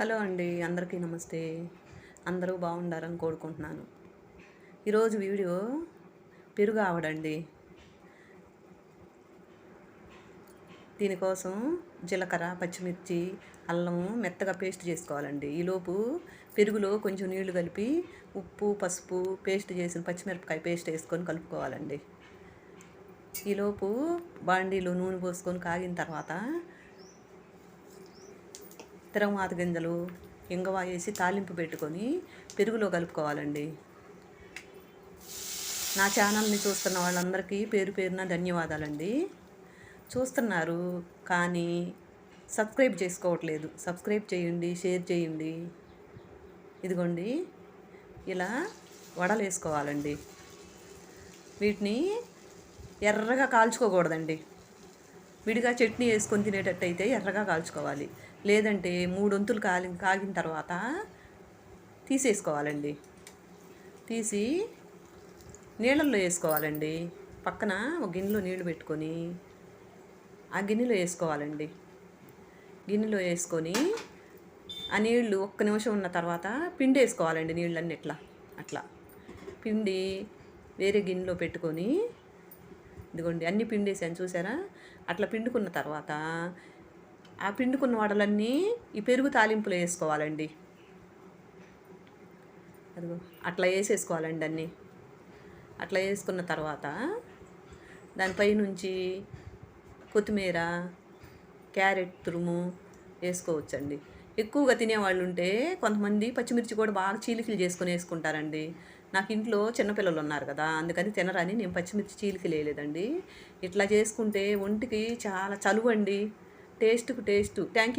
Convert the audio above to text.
Hello అండి అందరికీ నమస్తే. అందరూ బాగుండారని కోరుకుంటున్నాను. ఈరోజు వీడియో పెరుగు ఆవడండి. దీనికోసం జీలకర్ర పచ్చిమిర్చి అల్లం మెత్తగా పేస్ట్ చేసుకోవాలండి. ఈలోపు పెరుగులో కొంచెం నీళ్ళు కలిపి ఉప్పు పసుపు పేస్ట్ చేసిన పచ్చిమిరపకాయ పేస్ట్ వేసుకొని కలుపుకోవాలండి. ఈలోపు బాండీలో నూనె పోసుకొని కాగిన తర్వాత తిరగమాత గింజలు ఇంగవా వేసి తాలింపు పెట్టుకొని పెరుగులో కలుపుకోవాలండి. నా ఛానల్ని చూస్తున్న వాళ్ళందరికీ పేరు పేరున ధన్యవాదాలండి. చూస్తున్నారు కానీ సబ్స్క్రైబ్ చేసుకోవట్లేదు. సబ్స్క్రైబ్ చేయండి షేర్ చేయండి. ఇదిగోండి ఇలా వడలు వేసుకోవాలండి వీటిని ఎర్రగా కాల్చుకోకూడదండి. విడిగా చట్నీ వేసుకొని తినేటట్టయితే ఎర్రగా కాల్చుకోవాలి. లేదంటే మూడొంతులు కాలి కాగిన తర్వాత తీసేసుకోవాలండి. తీసి నీళ్ళల్లో వేసుకోవాలండి. పక్కన ఒక గిన్నెలో నీళ్ళు పెట్టుకొని ఆ గిన్నెలో వేసుకోవాలండి. గిన్నెలో వేసుకొని ఆ నీళ్ళు ఒక్క నిమిషం ఉన్న తర్వాత పిండి వేసుకోవాలండి నీళ్ళన్నీ ఇట్లా అట్లా. పిండి వేరే గిన్నెలో పెట్టుకొని ఇదిగోండి అన్ని పిండేసాను చూసారా? అట్లా పిండుకున్న తర్వాత ఆ పిండుకున్న వడలన్నీ ఈ పెరుగు తాలింపులో వేసుకోవాలండి. అదిగో అట్లా వేసేసుకోవాలండి అన్నీ. అట్లా వేసుకున్న తర్వాత దానిపై నుంచి కొత్తిమీర క్యారెట్ తురుము వేసుకోవచ్చండి. ఎక్కువగా తినేవాళ్ళు ఉంటే కొంతమంది పచ్చిమిర్చి కూడా బాగా చీలికలు చేసుకొని వేసుకుంటారండి. నాకు ఇంట్లో చిన్నపిల్లలు ఉన్నారు కదా అందుకని తినరని నేను పచ్చిమిర్చి చీలికి లేలేదండి ఇట్లా చేసుకుంటే ఒంటికి చాలా చలువండి. టేస్ట్కు టేస్ట్. Thank you